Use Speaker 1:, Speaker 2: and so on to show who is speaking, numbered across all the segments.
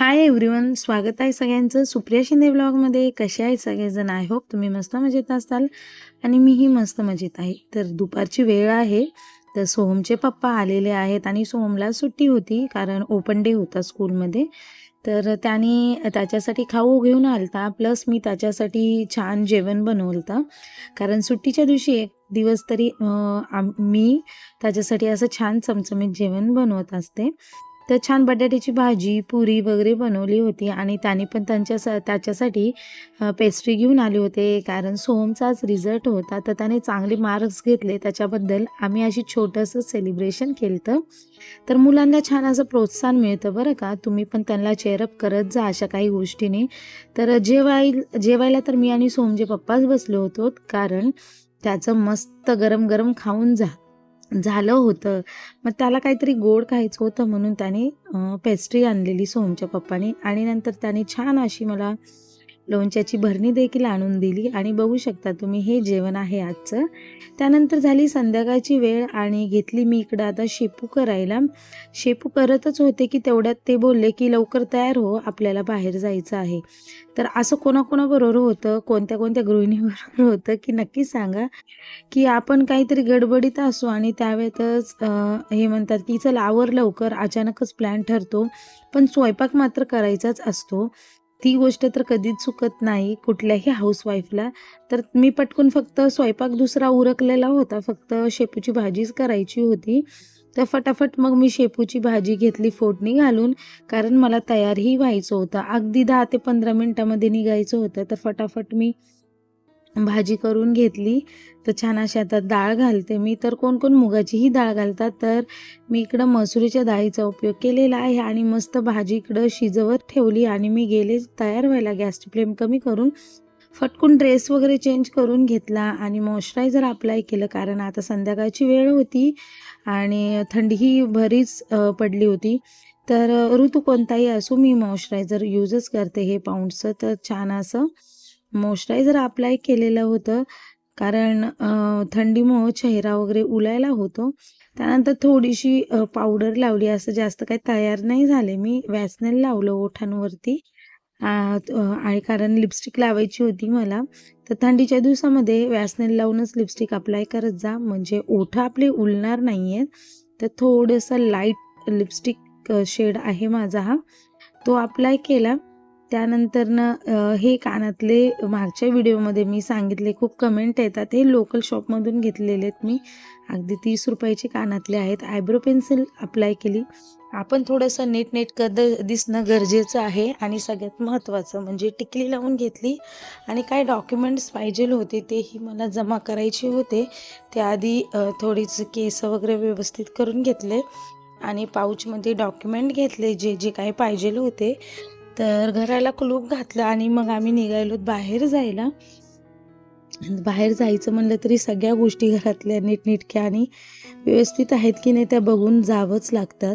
Speaker 1: Hi everyone स्वागत आहे सगळ्यांचं. सुप्रिया शिंदे ब्लॉगमध्ये कसे आहे सगळेजण? आय होप तुम्ही मस्त मजेत असाल. आणि मीही मस्त मजेत आहे. तर दुपारची वेळ आहे. तर सोहमचे पप्पा आलेले आहेत आणि सोहमला सुट्टी होती कारण ओपन डे होता स्कूलमध्ये तर त्याने त्याच्यासाठी खाऊ घेऊन आलता. प्लस मी त्याच्यासाठी छान जेवण बनवलं कारण सुट्टीच्या दिवशी एक दिवस तरी मी त्याच्यासाठी असं छान चमचमीत जेवण बनवत असते. तर छान बटाट्याची भाजी पुरी वगैरे बनवली होती आणि त्याने पण त्यांच्या त्याच्यासाठी पेस्ट्री घेऊन आले होते. कारण सोहमचाच रिझल्ट होता. तर त्याने चांगले मार्क्स घेतले. त्याच्याबद्दल आम्ही अशी छोटंसं सेलिब्रेशन केलं तर मुलांना छान असं प्रोत्साहन मिळतं बरं का. तुम्ही पण त्यांना चेअरअप करत जा अशा काही गोष्टीने. तर जेवाय जेवायला तर मी आणि सोहमचे पप्पाच बसलो होतो. कारण त्याचं मस्त गरम गरम खाऊन जा. झालं होतं. मग त्याला काहीतरी गोड खायचं होतं म्हणून त्याने पेस्ट्री आणलेली सोहमच्या पप्पाने आणि नंतर त्याने छान अशी मला लोणच्याची भरणी देखील आणून दिली. आणि बघू शकता तुम्ही हे जेवण आहे आजचं. त्यानंतर झाली संध्याकाळची वेळ आणि घेतली मी इकडं आता शेपू करायला. शेपू करतच होते की तेवढ्यात ते बोलले की लवकर तयार हो आपल्याला बाहेर जायचं आहे. तर असं कोणाकोणाबरोबर होतं कोणत्या कोणत्या गृहिणीबरोबर होतं की नक्की सांगा. की आपण काहीतरी गडबडीत असू आणि त्यावेळेतच हे म्हणतात की चल आवर लवकर अचानकच प्लॅन ठरतो. पण स्वयंपाक मात्र करायचाच असतो. ती गोष्ट तर कधीच चुकत नाही कुठल्याही हाऊसवाईफला तर मी पटकून फक्त स्वयंपाक दुसरा उरकलेला होता फक्त शेपूची भाजीच करायची होती. तर फटाफट मग मी शेपूची भाजी घेतली फोडणी घालून. कारण मला तयारही व्हायचं होतं. अगदी दहा ते पंधरा मिनटामध्ये निघायचं होतं. तर फटाफट मी भाजी करून घेतली. तर छान अशी आता डाळ घालते मी. तर कोण कोण मुगाचीही डाळ घालतात. तर मी इकडं मसुरीच्या डाळीचा उपयोग केलेला आहे आणि मस्त भाजी इकडं शिजवत ठेवली आणि मी गेले तयार व्हायला. गॅसची फ्लेम कमी करून फटकून ड्रेस वगैरे चेंज करून घेतला आणि मॉइश्चरायझर अप्लाय केलं. कारण आता संध्याकाळची वेळ होती आणि थंडीही बरीच पडली होती. तर ऋतू कोणताही असो मी मॉइश्चरायझर यूजच करते हे पाऊंडचं. तर छान असं मॉइश्चरायझर अप्लाय केलेलं होतं कारण थंडीमुळं चेहरा वगैरे उलायला होतो त्यानंतर थोडीशी पावडर लावली असं जास्त काही तयार नाही झाले. मी वॅसनेल लावलं ओठांवरती आणि कारण लिपस्टिक लावायची होती मला तर थंडीच्या दिवसामध्ये वॅसनेल लावूनच लिपस्टिक अप्लाय करत जा. म्हणजे ओठ आपले उलणार नाही आहेत तर थोडंसं लाइट लिपस्टिक शेड आहे माझा हा. तो अप्लाय केला. त्यानंतरनं हे कानातले मागच्या व्हिडिओमध्ये मी सांगितले खूप कमेंट येतात. हे लोकल शॉपमधून घेतलेले आहेत मी. अगदी तीस रुपयाचे कानातले आहेत. आयब्रो पेन्सिल अप्लाय केली. आपण थोडंसं नीटनेटकं द दिसणं गरजेचं आहे आणि सगळ्यात महत्त्वाचं म्हणजे टिकली लावून घेतली आणि काय डॉक्युमेंट्स पाहिजे होते तेही मला जमा करायचे होते. त्याआधी थोडीच केस वगैरे व्यवस्थित करून घेतले आणि पाऊचमध्ये डॉक्युमेंट घेतले जे जे काही पाहिजे होते. तर घराला कुलूप घातलं आणि मग आम्ही निघालो बाहेर जायला. बाहेर जायचं म्हणलं तरी सगळ्या गोष्टी घरातल्या नीटनिटक्या आणि व्यवस्थित आहेत की नाही त्या बघून जावंच लागतात.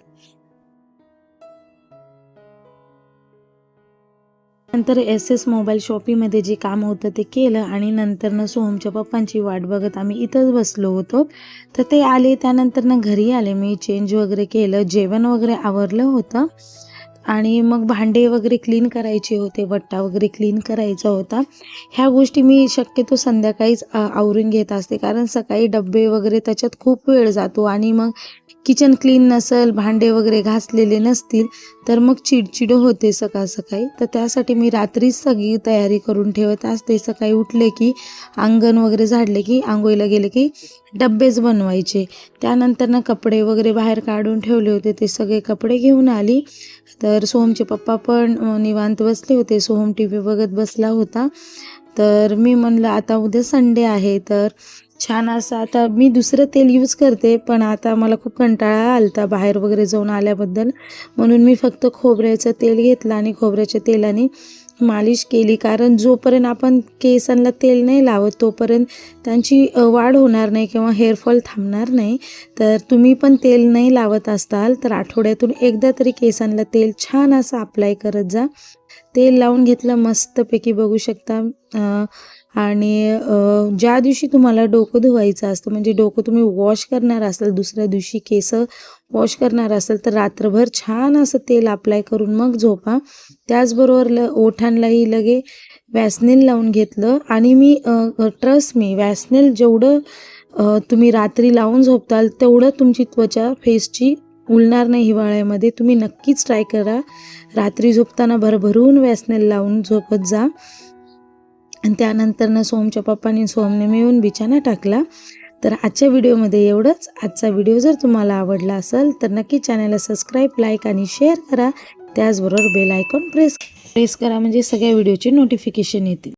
Speaker 1: नंतर एस एस मोबाईल शॉपीमध्ये जे काम होतं ते केलं आणि नंतरनं सोहमच्या पप्पांची वाट बघत आम्ही इथंच बसलो होतो. तर ते आले त्यानंतरनं घरी आले. मी चेंज वगैरे केलं जेवण वगैरे आवरलं होतं. आणि मग भांडे वगैरे क्लीन करायचे होते वट्टा वगैरे क्लीन करायचा होता. ह्या गोष्टी मी शक्यतो संध्याकाळीच आवरून घेत असते. कारण सकाळी डबे वगैरे त्याच्यात खूप वेळ जातो आणि मग किचन क्लीन नसेल भांडे वगैरे घासलेले नसतील तर मग चिडचिड होते सकाळ सकाळी. तर त्यासाठी मी रात्रीच सगळी तयारी करून ठेवत असते. सकाळी उठले की अंगण वगैरे झाडले की आंघोळीला गेले की डब्बेच बनवायचे. त्यानंतर ना कपडे वगैरे बाहेर काढून ठेवले होते. ते सगळे कपडे घेऊन आली. तर तर सोहमचे पप्पा पण निवांत बसले होते. सोहम टी व्ही बघत बसला होता. तर मी म्हणलं आता उद्या संडे आहे तर छान असं आता मी दुसरं तेल यूज करते पण आता मला खूप कंटाळा आलता बाहेर वगैरे जाऊन आल्याबद्दल. म्हणून मी फक्त खोबऱ्याचं तेल घेतलं आणि खोबऱ्याच्या तेलाने मालिश केली. कारण जोपर्यंत आपण केसांना तेल नाही लावत तोपर्यंत त्यांची वाढ होणार नाही किंवा हेअरफॉल थांबणार नाही. तर तुम्ही पण तेल नाही लावत असताल तर आठवड्यातून एकदा तरी केसांना तेल छान असं अप्लाय करत जा. तेल लावून घेतलं मस्तपैकी बघू शकता. आणि ज्या दिवशी तुम्हाला डोकं धुवायचं असतं म्हणजे डोकं तुम्ही वॉश करणार असाल दुसऱ्या दिवशी केस वॉश करणार असेल तर रात्रभर छान असं तेल अप्लाय करून मग झोपा. त्याचबरोबर ल ओठांलाही लगे वॅसनेल लावून घेतलं. आणि मी ट्रस्ट मी वॅसनेल जेवढं तुम्ही रात्री लावून झोपताल तेवढं तुमची त्वचा फेसची उलणार नाही हिवाळ्यामध्ये. तुम्ही नक्कीच ट्राय करा. रात्री झोपताना भरभरून वॅसनेल लावून झोपत जा. आणि त्यानंतरनं सोमच्या पप्पांनी सोमने मिळून बिछाना टाकला. तर आजच्या व्हिडिओमध्ये एवढंच. आजचा व्हिडिओ जर तुम्हाला आवडला असेल तर नक्की चॅनलला सबस्क्राईब लाईक आणि शेअर करा. त्याचबरोबर बेल आयकॉन प्रेस प्रेस करा म्हणजे सगळ्या व्हिडिओचे नोटिफिकेशन येतील.